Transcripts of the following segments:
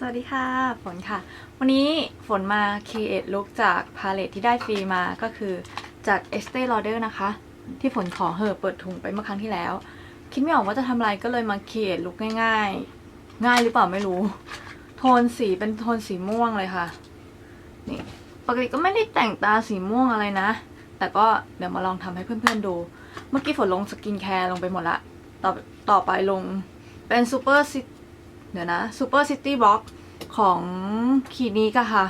สวัสดีค่ะ ฝนค่ะ วันนี้ฝนมา create look จากพาเลตที่ได้ฟรีมาก็คือจาก Estee Lauder นะคะ ที่ฝนขอเหอเปิดถุงไปเมื่อครั้งที่แล้ว คิดไม่ออกว่าจะทำอะไรก็เลยมา create look ง่ายๆ ง่ายหรือเปล่าไม่รู้ โทนสีเป็นโทนสีม่วงเลยค่ะ นี่ปกติก็ไม่ได้แต่งตาสีม่วงอะไรนะ แต่ก็เดี๋ยวมาลองทำให้เพื่อนๆดู เมื่อกี้ฝนลงสกินแคร์ลงไปหมดละ ต่อต่อไปลงเป็นซูเปอร์ซิ เดี๋ยวนะซูเปอร์ซิตี้บล็อกของคีนิกอะค่ะ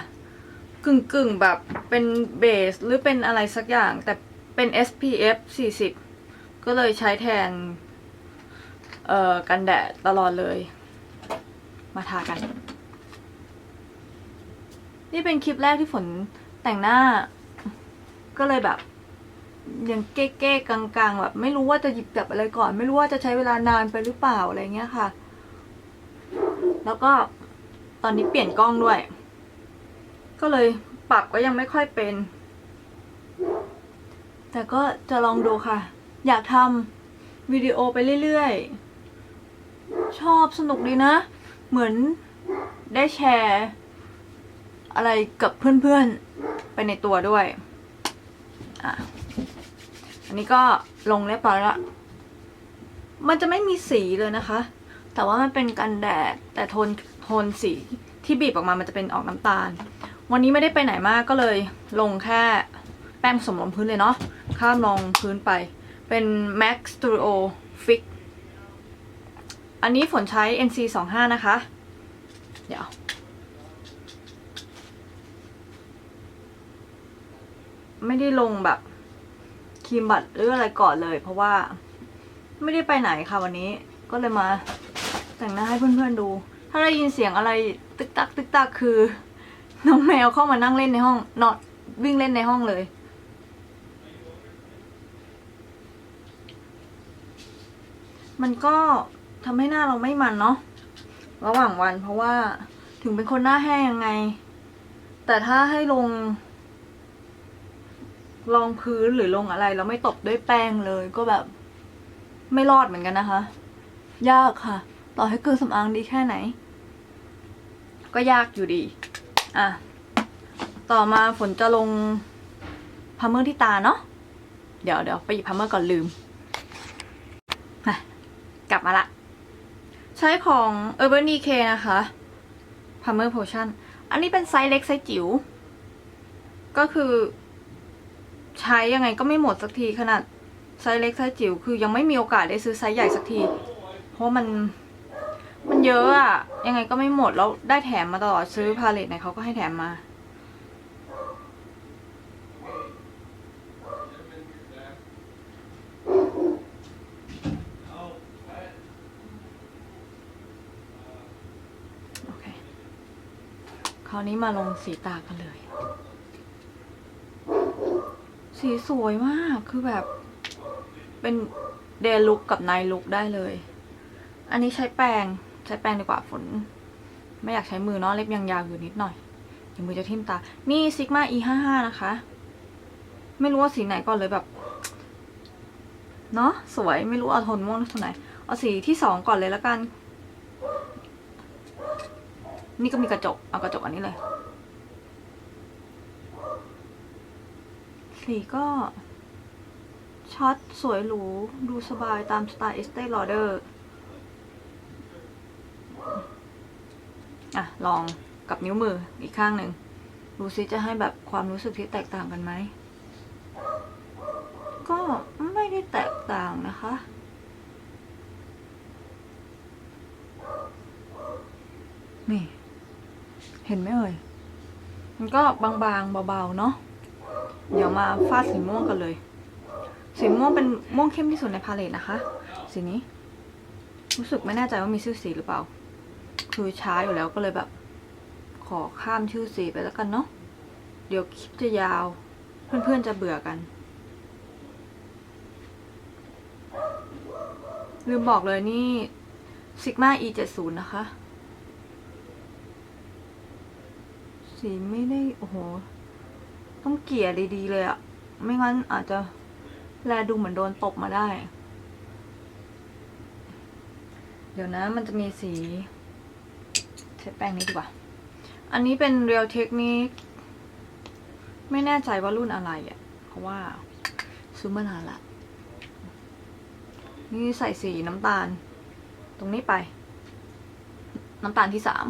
กึ่งกึ่งแบบเป็นเบสหรือเป็นอะไรสักอย่าง แต่เป็น SPF 40 ก็เลยใช้แทน เอ่อ กันแดดตลอดเลย มาทากัน นี่เป็นคลิปแรกที่ฝนแต่งหน้า ก็เลยแบบยังเก้ๆกลางๆแบบไม่รู้ว่าจะหยิบจับอะไรก่อน ไม่รู้ว่าจะใช้เวลานานไปหรือเปล่าอะไรเงี้ยค่ะ แล้วก็ตอนนี้เปลี่ยนกล้องด้วย ก็เลยปรับก็ยังไม่ค่อยเป็น แต่ก็จะลองดูค่ะ อยากทำวิดีโอไปเรื่อยๆ ชอบสนุกดีนะ เหมือนได้แชร์ อะไรกับเพื่อนๆ ไปในตัวด้วย อะ อันนี้ก็ลงเรียบร้อยละมันจะไม่มีสีเลยนะคะ แต่ว่ามันเป็นกันแดดแต่โทนโทนสีที่บีบออกมามันจะเป็นออกน้ำตาล วันนี้ไม่ได้ไปไหนมากก็เลยลงแค่แป้งผสมลงพื้นเลยเนาะข้ามลงพื้นไป เป็น Max Studio Fix อันนี้ฝนใช้ NC 2 5นะคะ เดี๋ยว ไม่ได้ลงแบบครีมบัตรหรืออะไรก่อนเลย เพราะว่าไม่ได้ไปไหนค่ะวันนี้ก็เลยมา แต่งหน้าให้เพื่อนๆดู ถ้าได้ยินเสียงอะไรตึกตักตึกตักคือ น้องแมวเข้ามานั่งเล่นในห้อง นอนวิ่งเล่นในห้องเลย มันก็ทำให้หน้าเราไม่มันเนาะระหว่างวันเพราะว่าถึงเป็นคนหน้าแห้งยังไง แต่ถ้าให้ลงรองพื้นหรือลงอะไรแล้วไม่ตบด้วยแป้งเลยก็แบบ ไม่รอดเหมือนกันนะคะ ยากค่ะ ต่อให้เครื่องสำอางดีแค่ไหน ก็ยากอยู่ดี อะ ต่อมาฝนจะลงพัมเมอร์ที่ตาเนาะ เดี๋ยวเดี๋ยวไปหยิบพัมเมอร์ก่อนลืมมากลับมาละ ใช้ของ Urban Decay นะคะพัมเมอร์ Potion อันนี้เป็นไซส์เล็กไซส์จิ๋ว ก็คือ ใช้ยังไงก็ไม่หมดสักทีขนาดไซส์เล็กไซส์จิ๋วคือยังไม่มีโอกาสได้ซื้อไซส์ใหญ่สักที เพราะมันมัน เยอะอะยังไงก็ไม่หมดแล้วได้แถมมาตลอดซื้อพาเลตไหนเขาก็ให้แถมมา โอเค คราวนี้มาลงสีตากันเลย สีสวยมากคือแบบ เป็นเดลุกกับไนลุกได้เลย อันนี้ใช้แปรง ใช้แปรงดีกว่าฝน ไม่อยากใช้มือเนาะเล็บยังยาวอยู่นิดหน่อยเดี๋ยวมือจะทิ่มตา นี่ซิกมา e ห้าห้านะคะ ไม่รู้ว่าสีไหนก่อนเลยแบบ เนาะสวยไม่รู้เอาโทนม่วงโทนไหน เอาสีที่สองก่อนเลยแล้วกัน นี่ก็มีกระจก เอากระจกอันนี้เลย สีก็ชัดสวยหรู ดูสบายตามสไตล์ Estee Lauder อ่ อะลองกับนิ้วมืออีกข้างหนึ่งดูซิจะให้แบบความรู้สึกที่แตกต่างกันไหม ก็ไม่ได้แตกต่างนะคะ นี่ เห็นไหมเอ่ย มันก็บางๆเบาๆเนาะ เดี๋ยวมาฟาดสีม่วงกันเลย สีม่วงเป็นม่วงเข้มที่สุดในพาเลตนะคะ สีนี้ รู้สึกไม่แน่ใจว่ามีชื่อสีหรือเปล่า คือช้าอยู่แล้วก็เลยแบบ ขอข้ามชื่อสีไปแล้วกันเนาะเดี๋ยวคลิปจะยาว เพื่อนๆจะเบื่อกัน ลืมบอกเลยนี่ Sigma E 7 0นะคะ สีไม่ได้ โอ้โห ต้องเกลี่ยดีๆเลยอะไม่งั้นอาจจะแลดูเหมือนโดนตบมาได้ เดี๋ยวนะมันจะมีสี ช้แป้งนี้ดีกว่า อันนี้เป็น Real Technique ไม่แน่ใจว่ารุ่นอะไรอะ่ะ เพราะว่าซื้อมานานละ นี่ใส่สีน้ำตาล ตรงนี้ไป น้ำตาลที่สาม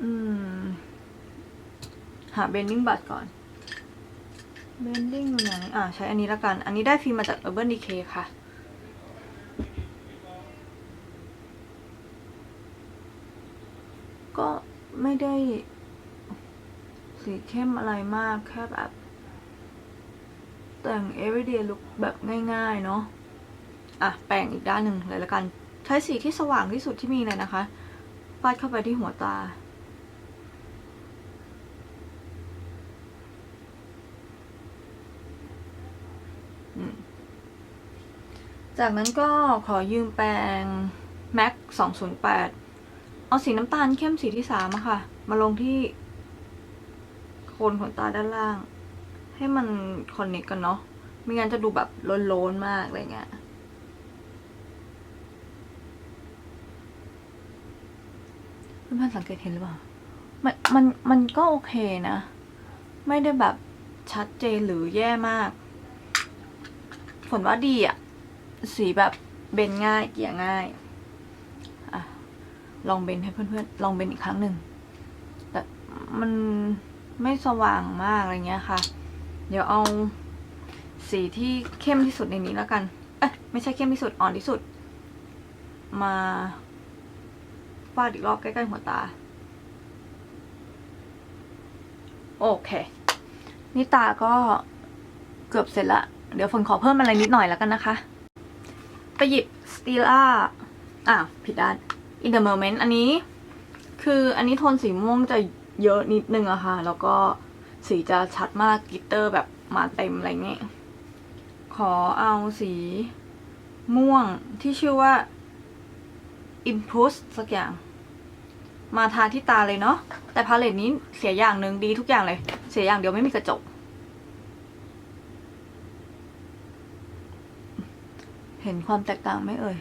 อืม หาเบนดิ้งบัตก่อน เบนดิ้งอยู่ไหนอ่าใช้อันนี้ละกัน อันนี้ได้ฟรีมาจาก Urban Decay ค่ะ ก็ไม่ได้ สีเข้มอะไรมาก แค่แบบ แต่ง everyday look แบบง่ายๆ เนาะอะ แปรงอีกด้านหนึ่งเลยละกัน ใช้สีที่สว่างที่สุดที่มีเลยนะคะฟาดเข้าไปที่หัวตา จากนั้นก็ขอยืมแปรง MAC 208 เอาสีน้ำตาลเข้มสีที่สามค่ะ มาลงที่โคนขนตาด้านล่าง ให้มันคอนเนคกันเนาะไม่งั้นจะดูแบบโลนๆมากอะไรเงี้ยเพื่อนๆสังเกตเห็นหรือเปล่า มัน มัน มันก็โอเคนะ ไม่ได้แบบชัดเจนหรือแย่มาก ผลว่าดีอะ สีแบบเบนง่ายเกลี่ยง่ายอะลองเบนให้เพื่อนๆ ลองเบนอีกครั้งหนึ่ง แต่มันไม่สว่างมากอะไรเงี้ยค่ะ เดี๋ยวเอาสีที่เข้มที่สุดในนี้แล้วกัน เอ๊ะไม่ใช่เข้มที่สุด อ่อนที่สุด มาฟาดอีกรอบใกล้ๆหัวตา โอเค นี่ตาก็เกือบเสร็จละ เดี๋ยวฝนขอเพิ่มอะไรนิดหน่อยแล้วกันนะคะ ไปหยิบสตีล่าอ่าวผิดด้าน in the moment อันนี้ คืออันนี้โทนสีม่วงจะเยอะนิดนึงอะค่ะ แล้วก็สีจะชัดมากกิตเตอร์แบบมาเต็มอะไรเงี้ยขอเอาสีม่วงที่ชื่อว่า Impulse สักอย่าง มาทาที่ตาเลยเนาะแต่พาเลตนี้เสียอย่างหนึ่งดีทุกอย่างเลย เสียอย่างเดียวไม่มีกระจก เห็นความแตกต่างไหมเอ่ย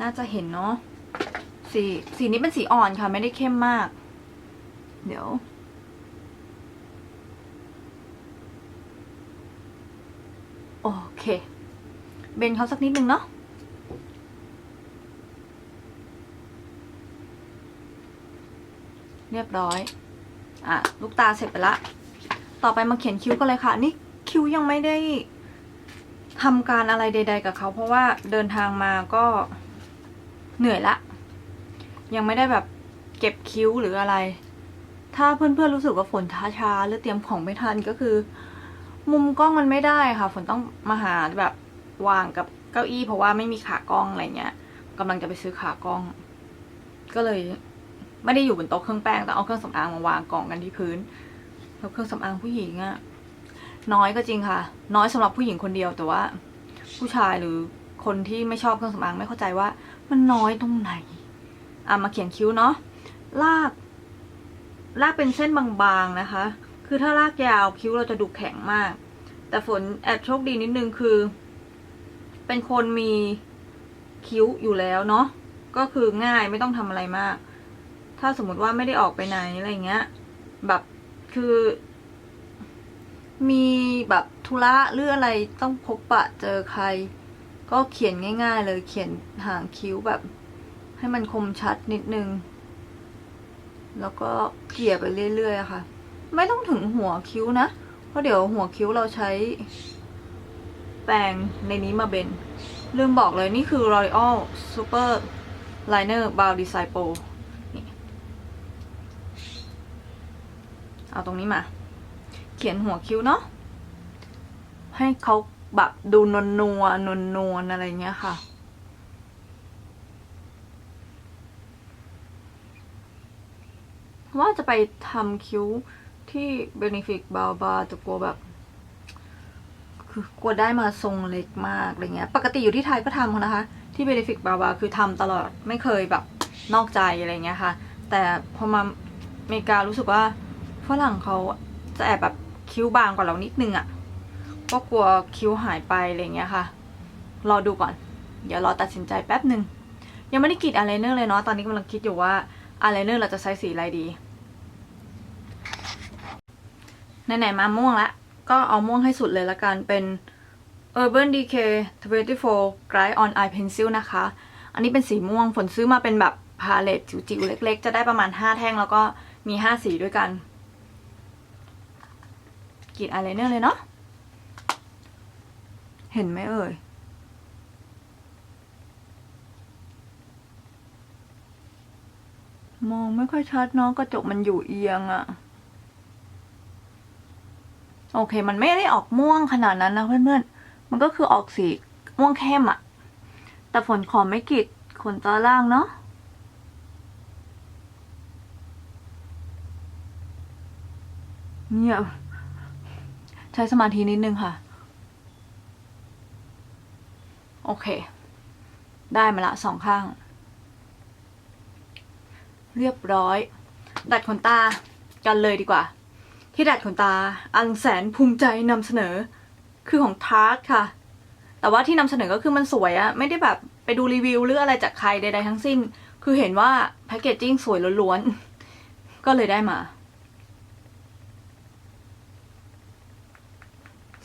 น่าจะเห็นเนาะ สีสีนี้เป็นสีอ่อนค่ะ ไม่ได้เข้มมาก เดี๋ยว โอเค เบนเขาสักนิดนึงเนาะเรียบร้อย อะ ลูกตาเสร็จไปละ ต่อไปมาเขียนคิ้วกันเลยค่ะ นี่คิ้วยังไม่ได้ ทำการอะไรใด ๆ กับเขา เพราะว่าเดินทางมาก็เหนื่อยละ ยังไม่ได้แบบเก็บคิ้วหรืออะไร ถ้าเพื่อนๆรู้สึกว่าฝนช้าๆหรือเตรียมของไม่ทันก็คือ มุมกล้องมันไม่ได้ค่ะ ฝนต้องมาหาแบบวางกับเก้าอี้เพราะว่าไม่มีขากล้องอะไรเงี้ยกำลังจะไปซื้อขากล้อง ก็เลยไม่ได้อยู่บนโต๊ะเครื่องแป้งแต่เอาเครื่องสำอางมาวางกองกันที่พื้นแล้วเครื่องสำอางผู้หญิงอะ น้อยก็จริงค่ะ น้อยสำหรับผู้หญิงคนเดียวแต่ว่า ผู้ชายหรือคนที่ไม่ชอบเครื่องสำอางไม่เข้าใจว่า มันน้อยตรงไหนอะมาเขียนคิ้วเนาะลาก ลากเป็นเส้นบางๆนะคะ คือถ้าลากยาวคิ้วเราจะดูแข็งมาก แต่ฝนแอบโชคดีนิดนึงคือ เป็นคนมีคิ้วอยู่แล้วเนาะก็คือง่ายไม่ต้องทำอะไรมาก ถ้าสมมติว่าไม่ได้ออกไปไหนอะไรเงี้ย แบบคือ มีแบบธุระหรืออะไรต้องพบปะเจอใคร ก็เขียนง่าย ๆ เลยเขียนหางคิ้วแบบ ให้มันคมชัดนิดนึง แล้วก็เกลี่ยไปเรื่อยๆค่ะ ไม่ต้องถึงหัวคิ้วนะ เพราะเดี๋ยวหัวคิ้วเราใช้ แปรงในนี้มาเบนลืมบอกเลยนี่คือ L'Oreal Super Liner Brow Design Pro เอาตรงนี้มา ขียนหัวคิ้วเนาะให้เขาแบบดูนวลนวๆนวลนวลอะไรเงี้ยค่ะ ว่าจะไปทำคิ้วที่ Benefit b a r b a จะกลัวแบบคือกลัวได้มาทรงเล็กมากอะไรเงี้ย ปกติอยู่ที่ไทยก็ทำนะคะ ที่ Benefit b a r b a คือทำตลอดไม่เคยแบบนอกใจอะไรเงี้ยค่ะ แต่พอมาอเมริการู้สึกว่าฝรั่งเขาจะแอบแบบ คิ้วบางกว่าเรานิดนึงอะ่ะก็กลัวคิ้วหายไปอะไรเงี้ยค่ะ รอดูก่อน เดี๋ยวรอตัดสินใจแป๊บหนึ่ง ยังไม่ได้กรีดอายไลเนอร์เลยเนาะ ตอนนี้กำลังคิดอยู่ว่าอายไลเนอร์เราจะใช้สีอะไรดีไหนๆมาม่วงละ ก็เอาม่วงให้สุดเลยละกัน เป็น Urban Decay 24 Glide on Eye Pencil นะคะ อันนี้เป็นสีม่วง ฝนซื้อมาเป็นแบบพาเลตจิ๋วๆเล็ก ๆ จะได้ประมาณ 5 แท่งแล้วก็มี 5 สีด้วยกัน กรีดอายไลเนอร์เลยเนาะ เห็นไหมเอ่ย มองไม่ค่อยชัดเนาะกระจกมันอยู่เอียงอะโอเค มันไม่ได้ออกม่วงขนาดนั้นนะเพื่อนๆ มันก็คือออกสีม่วงเข้มอะแต่ฝนขอไม่กรีดขนตาล่างเนาะเงียบ ใช้สมาธินิดนึงค่ะ โอเค ได้มาละสองข้าง เรียบร้อย ดัดขนตากันเลยดีกว่า ที่ดัดขนตาอันแสนภูมิใจนำเสนอ คือของทาร์ตค่ะ แต่ว่าที่นำเสนอก็คือมันสวยอะไม่ได้แบบไปดูรีวิวหรืออะไรจากใครใดๆทั้งสิ้น คือเห็นว่าแพคเกจจิ้งสวยล้วนๆ ก็เลยได้มา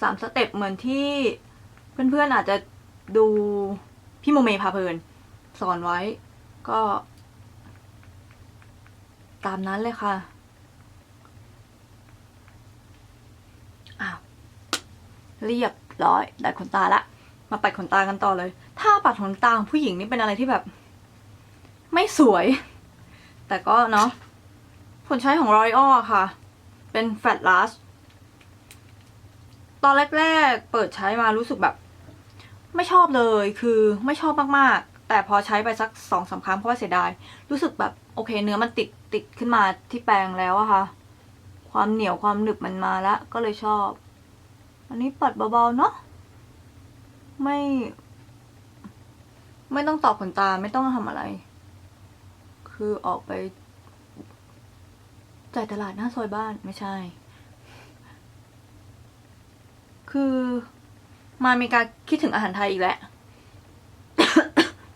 สามสเต็ปเหมือนที่เพื่อนๆอาจจะดูพี่โมเมพาเพลิน สอนไว้ก็ ตามนั้นเลยค่ะอ้าวเรียบร้อยดัดขนตาละ มาปัดขนตากันต่อเลย ถ้าปัดขนตาของผู้หญิงนี่เป็นอะไรที่แบบ ไม่สวย แต่ก็เนาะผลใช้ของ L'Oreal อค่ะ เป็น Fat Lash ต อนแรก ๆ เปิดใช้มารู้สึกแบบ ไม่ชอบเลยคือไม่ชอบมากๆ แต่พอใช้ไปสักสองสาครั้งเพราะว่าเสียดาย รู้สึกแบบโอเค เนื้อมันติดติดขึ้นมาที่แปรงแล้วอะค่ะ ความเหนียวความหนึบมันมาแล้วก็เลยชอบ อันนี้ปัดเบาๆเนาะไม่ ไม่ต้องตอบขนตาไม่ต้องทำอะไร คือออกไปจ่ายตลาดหน้าซอยบ้านไม่ใช่ คือมาอเมริกาคิดถึงอาหารไทยอีกแล้ว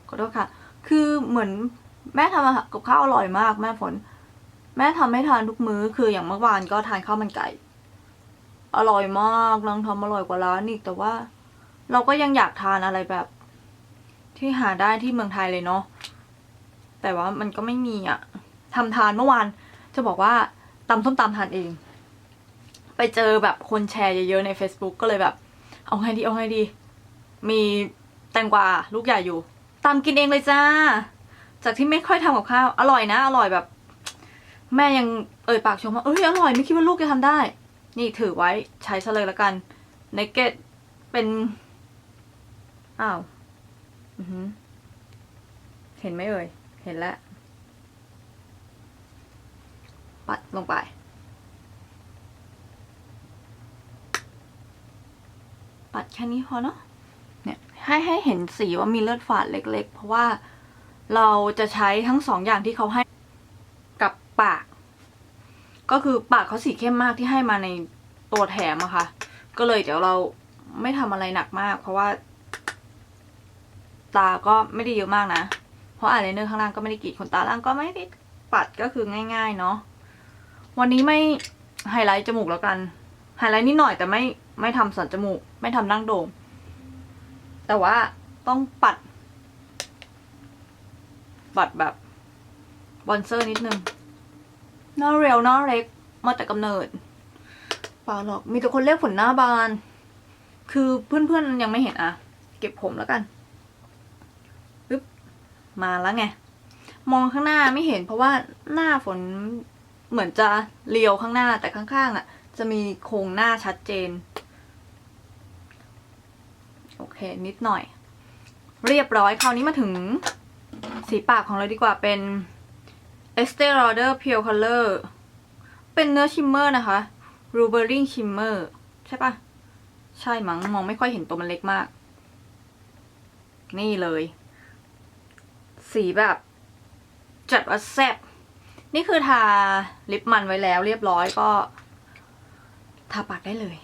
ขอโทษค่ะ คือเหมือนแม่ทำอาหารกับข้าวอร่อยมาก แม่ฝน แม่ทำให้ทานทุกมื้อ คืออย่างเมื่อวานก็ทานข้าวมันไก่ อร่อยมากนางทำอร่อยกว่าร้านอีกแต่ว่า เราก็ยังอยากทานอะไรแบบ ที่หาได้ที่เมืองไทยเลยเนาะแต่ว่ามันก็ไม่มีอะทำทานเมื่อวานจะบอกว่าตำส้มตำทานเอง ไปเจอแบบคนแชร์เยอะๆใน Facebook ก็เลยแบบ เอาไงดีเอาไงดี มีแตงกวาลูกใหญ่อยู่ตำกินเองเลยจ้า จากที่ไม่ค่อยทำกับข้าว อร่อยนะ อร่อยแบบ แม่ยังเอ่ยปากชมว่าเอ้ยอร่อยไม่คิดว่าลูกจะทำได้ นี่ถือไว้ใช้ซะเลยละกันเนเกตเป็นอ้าวเห็นไหมเอ่ย เห็นแล้ว ปัดลงไป ปัดแค่นี้พอเนาะเนี่ยให้ให้เห็นสีว่ามีเลือดฝาดเล็ก ๆ เพราะว่าเราจะใช้ทั้งสองอย่างที่เขาให้กับปาก ก็คือปากเขาสีเข้มมากที่ให้มาในตัวแถมอะค่ะ ก็เลยเดี๋ยวเราไม่ทำอะไรหนักมาก เพราะว่า ตาก็ไม่ได้เยอะมากนะ เพราะอายไลเนอร์ข้างล่างก็ไม่ได้กรีดขนตาล่างก็ไม่ได้ปัดก็คือง่าย ๆ เนาะวันนี้ไม่ไฮไลท์จมูกแล้วกันไฮไลท์นิดหน่อยแต่ไม่ ไม่ทำสันจมูก ไม่ทำนั่งโด่งแต่ว่าต้องปัด ปัดแบบบอนเซอร์นิดนึงหน้าเรียวหน้าเล็กมาแต่กำเนิดเปล่าหรอกมีแต่คนเรียกฝนหน้าบาน คือเพื่อนๆยังไม่เห็นอะเก็บผมแล้วกันปึ๊บมาแล้วไง มองข้างหน้าไม่เห็น เพราะว่าหน้าฝนเหมือนจะเรียวข้างหน้าแต่ข้างๆอะจะมีโครงหน้าชัดเจน โอเค นิดหน่อย เรียบร้อยคราวนี้มาถึงสีปากของเราดีกว่าเป็น Estee Lauder Pure Color เป็นเนื้อชิมเมอร์นะคะ Rubbering Shimmer ใช่ปะใช่มั้งมองไม่ค่อยเห็นตัวมันเล็กมาก นี่เลย สีแบบ จัดว่าแซ่บนี่คือทาลิปมันไว้แล้วเรียบร้อยก็ ทาปากได้เลย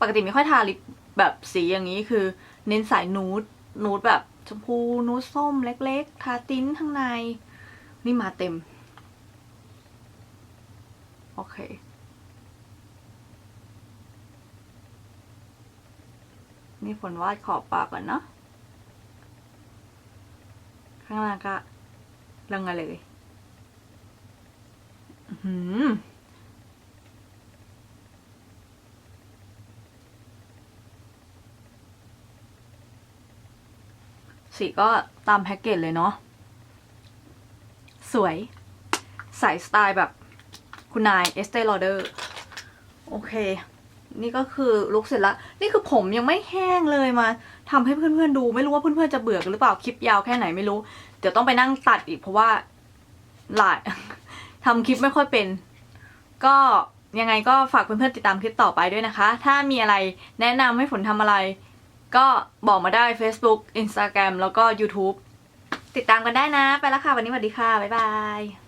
ปกติไม่ค่อยทาลิป แบบสีอย่างนี้คือ เน้นสายนูดนูดแบบชมพูนูดส้มเล็กๆ ทาติ้นข้างใน นี่มาเต็ม โอเค นี่ฝนวาดขอบปากก่อนเนาะข้างล่างก็ลงมาเลย อื้อ สีก็ตามแพ็กเกจเลยเนาะ สวย ใส่สไตล์แบบคุณนายเอสเตลอเดอร์โอเค นี่ก็คือลุกเสร็จล้วนี่คือผมยังไม่แห้งเลยมาทำให้เพื่อนๆดู ไม่รู้ว่าเพื่อนๆจะเบื่อกันหรือเปล่า คลิปยาวแค่ไหนไม่รู้ เดี๋ยวต้องไปนั่งตัดอีกเพราะว่าหลายทำคลิปไม่ค่อยเป็น ก็ยังไงก็ฝากเพื่อนๆติดตามคลิปต่อไปด้วยนะคะ ถ้ามีอะไรแนะนำให้ฝนทำอะไร ก็บอกมาได้ Facebook Instagram แล้วก็ YouTube ติดตามกันได้นะ ไปแล้วค่ะ วันนี้สวัสดีค่ะ บ๊ายบาย